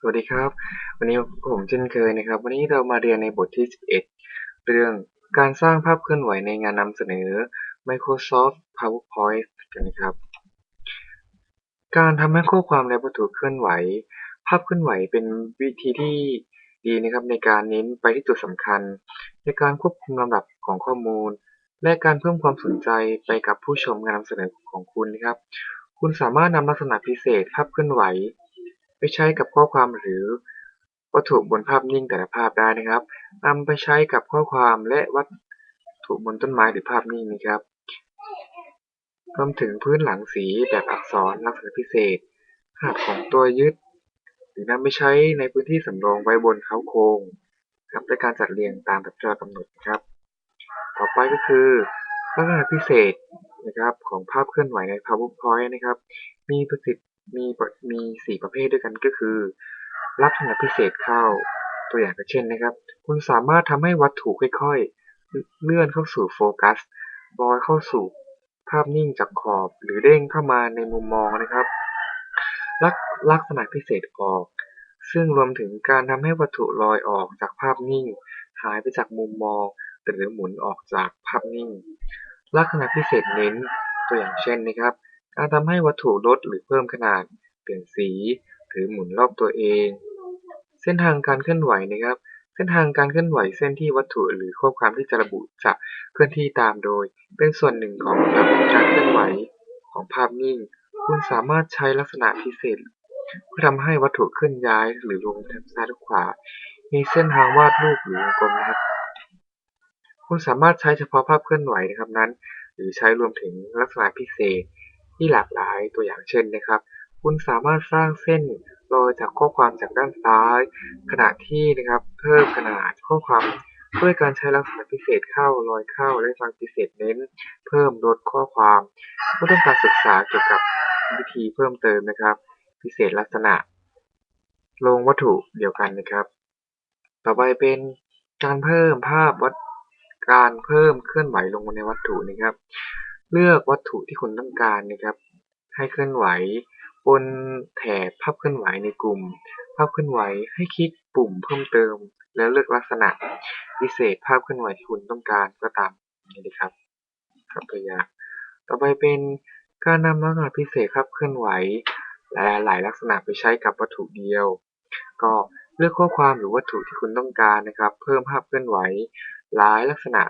สวัสดีครับ วันนี้ผมเช่นเคยนะครับ วันนี้เรามาเรียนในบทที่ 11 เรื่องการสร้างภาพเคลื่อนไหวในงานนำเสนอ Microsoft PowerPoint กันนะครับ การทำให้ข้อความและวัตถุเคลื่อนไหว ภาพเคลื่อนไหวเป็นวิธีที่ดีนะครับในการเน้นไปที่จุดสำคัญ ในการควบคุมลำดับของข้อมูล และการเพิ่มความสนใจไปกับผู้ชมงานนำเสนอของคุณนะครับ คุณสามารถนำลักษณะพิเศษภาพเคลื่อนไหว ไปใช้กับข้อความหรือวัตถุบนภาพนิ่งแต่ละภาพได้นะครับนำไปใช้กับข้อความและวัตถุบนต้นไม้หรือภาพนิ่งนะครับรวมถึงพื้นหลังสีแบบอักษรลักษณะพิเศษขนาดของตัวยึด หรือนำไปใช้ในพื้นที่สำรองไว้บนเขาโครงครับในการจัดเรียงตามแบบที่เรากำหนดครับ ต่อไปก็คือลักษณะพิเศษนะครับของภาพเคลื่อนไหวใน PowerPoint นะครับ มีประสิทธิ มีมีสี่ประเภทด้วยกันก็คือลักษณะพิเศษเข้า ตัวอย่างเช่นนะครับ คุณสามารถทำให้วัตถุค่อยๆ เลื่อนเข้าสู่โฟกัสลอยเข้าสู่ภาพนิ่งจากขอบหรือเด้งเข้ามาในมุมมองนะครับลักลักษณะพิเศษออก ซึ่งรวมถึงการทำให้วัตถุลอยออกจากภาพนิ่ง หายไปจากมุมมอง หรือหมุนออกจากภาพนิ่ง ลักษณะพิเศษเน้นตัวอย่างเช่นนะครับ การทำให้วัตถุลดหรือเพิ่มขนาด เปลี่ยนสี หรือหมุนรอบตัวเอง เส้นทางการเคลื่อนไหวนะครับ เส้นทางการเคลื่อนไหวเส้นที่วัตถุหรือข้อความที่จะระบุจะเคลื่อนที่ตามโดย เป็นส่วนหนึ่งของระบบการเคลื่อนไหวของภาพนิ่ง คุณสามารถใช้ลักษณะพิเศษเพื่อทำให้วัตถุเคลื่อนย้ายหรือลงทางซ้ายหรือขวา มีเส้นทางวาดรูปหรือวงกลมนะครับ คุณสามารถใช้เฉพาะภาพเคลื่อนไหวนะครับนั้น หรือใช้รวมถึงลักษณะพิเศษ ที่หลากหลาย ตัวอย่างเช่นนะครับ คุณสามารถสร้างเส้นรอยจากข้อความจากด้านซ้าย ขณะที่นะครับเพิ่มขนาดข้อความด้วยการใช้ลักษณะพิเศษเข้ารอยเข้าและลักษณะพิเศษเน้น เพิ่มลดข้อความเมื่อต้องการศึกษาเกี่ยวกับวิธีเพิ่มเติมนะครับ พิเศษลักษณะ ลงวัตถุเดียวกันนะครับ ต่อไปเป็นการเพิ่มภาพวัดการเพิ่มเคลื่อนไหวลงในวัตถุนะครับ เลือกวัตถุที่คุณต้องการนะครับให้เคลื่อนไหว บนแถบภาพเคลื่อนไหวในกลุ่ม ภาพเคลื่อนไหวให้คลิกปุ่มเพิ่มเติม แล้วเลือกลักษณะพิเศษภาพเคลื่อนไหวที่คุณต้องการก็ตามนี้นะครับครับตัวอย่างต่อไปเป็นการนำลักษณะพิเศษภาพเคลื่อนไหวหลายๆลักษณะไปใช้กับวัตถุเดียว ก็เลือกข้อความหรือวัตถุที่คุณต้องการนะครับ เพิ่มภาพเคลื่อนไหวหลายลักษณะ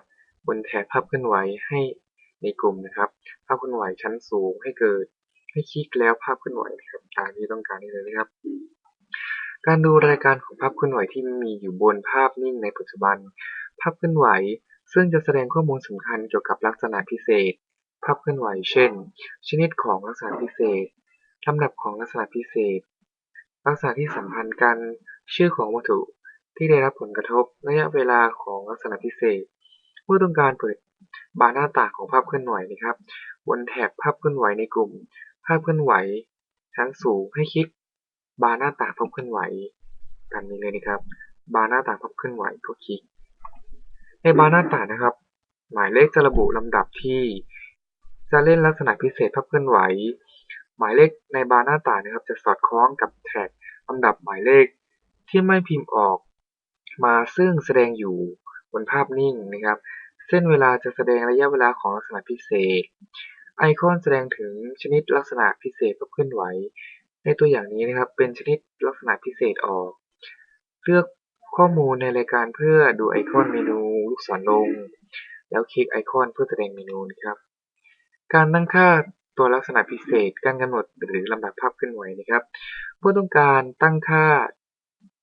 บนแถบภาพเคลื่อนไหวให้ ในกลุ่มนะครับ ภาพเคลื่อนไหวชั้นสูงให้เกิด ให้คลิกแล้วภาพเคลื่อนไหวนะครับตามที่ต้องการนี้เลยนะครับ การดูรายการของภาพเคลื่อนไหวที่มีอยู่บนภาพนิ่งในปัจจุบัน ภาพเคลื่อนไหว ซึ่งจะแสดงข้อมูลสำคัญเกี่ยวกับลักษณะพิเศษ ภาพเคลื่อนไหว เช่น ชนิดของลักษณะพิเศษลำดับของลักษณะพิเศษ ลักษณะที่สัมพันธ์กัน ชื่อของวัตถุที่ได้รับผลกระทบ ระยะเวลาของลักษณะพิเศษ เมื่อต้องการเปิด บาร์หน้าต่างของภาพเคลื่อนไหวนะครับ บนแถบภาพเคลื่อนไหวในกลุ่ม ภาพเคลื่อนไหวชั้นสูงให้คลิกบาร์หน้าต่างภาพเคลื่อนไหวตามนี้เลยนะครับ บาร์หน้าต่างภาพเคลื่อนไหวก็คลิก ในบาร์หน้าต่างนะครับ หมายเลขจะระบุลำดับที่ จะเล่นลักษณะพิเศษภาพเคลื่อนไหว หมายเลขในบาร์หน้าต่างนะครับ จะสอดคล้องกับแท็กลำดับหมายเลขที่ไม่พิมพ์ออก มาซึ่งแสดงอยู่บนภาพนิ่งนะครับ เส้นเวลาจะแสดงระยะเวลาของลักษณะพิเศษ ไอคอนแสดงถึงชนิดลักษณะพิเศษภาพเคลื่อนไหว ในตัวอย่างนี้นะครับ เป็นชนิดลักษณะพิเศษออก เลือกข้อมูลในรายการเพื่อดูไอคอนเมนูลูกศรลง แล้วคลิกไอคอนเพื่อแสดงเมนูนะครับ การตั้งค่าตัวลักษณะพิเศษ การกำหนดหรือลำดับภาพเคลื่อนไหวนะครับเมื่อต้องการตั้งค่า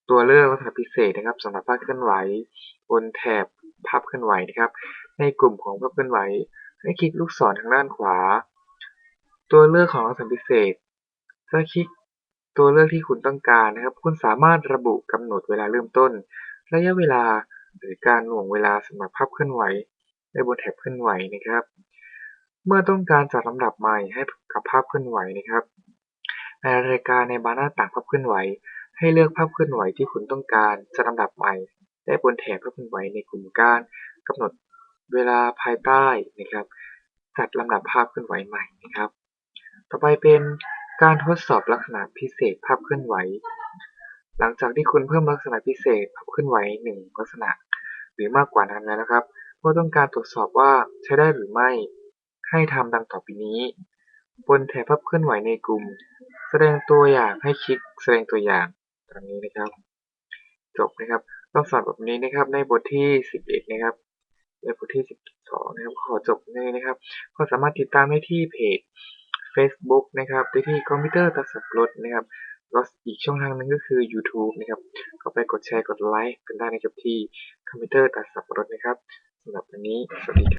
ตัวเลือกลักษณะพิเศษนะครับสำหรับภาพเคลื่อนไหว บนแถบ ภาพเคลื่อนไหวนะครับ ในกลุ่มของภาพเคลื่อนไหว ให้คลิกลูกศรทางด้านขวา ตัวเลือกของลักษณะพิเศษถ้าคลิกตัวเลือกที่คุณต้องการนะครับ คุณสามารถระบุกำหนดเวลาเริ่มต้น ระยะเวลาหรือการหน่วงเวลาสำหรับภาพเคลื่อนไหวในบนแถบเคลื่อนไหวนะครับ เมื่อต้องการจัดลำดับใหม่ให้กับภาพเคลื่อนไหวนะครับ ในรายการในบาร์หน้าต่างภาพเคลื่อนไหว ให้เลือกภาพเคลื่อนไหวที่คุณต้องการจัดลำดับใหม่ และบนแถบภาพเคลื่อนไหวในกลุ่มการกำหนดเวลาภายใต้นะครับจัดลำดับภาพเคลื่อนไหวใหม่นะครับ ต่อไปเป็นการทดสอบลักษณะพิเศษภาพเคลื่อนไหว หลังจากที่คุณเพิ่มลักษณะพิเศษภาพเคลื่อนไหวหนึ่งลักษณะ หรือมากกว่านั้นแล้วนะครับเมื่อต้องการตรวจสอบว่าใช้ได้หรือไม่ให้ทำดังต่อไปนี้ บนแถบภาพเคลื่อนไหวในกลุ่ม แสดงตัวอย่างให้คลิกแสดงตัวอย่างตามนี้นะครับ จบนะครับต้องสอบแบบนี้นะครับ ในบทที่ 11 นะครับในบทที่ 12 นะครับ ขอจบเลยนะครับ ก็สามารถติดตามได้ที่เพจ Facebook นะครับได้ที่คอมพิวเตอร์ตัดสับรถนะครับแล้วอีกช่องทางหนึงก็คือ YouTube นะครับ ก็ไปกดแชร์กดไลค์กันได้นะครับที่คอมพิวเตอร์ตัดสับรถนะครับสำหรับวันนี้สวัสดีครับ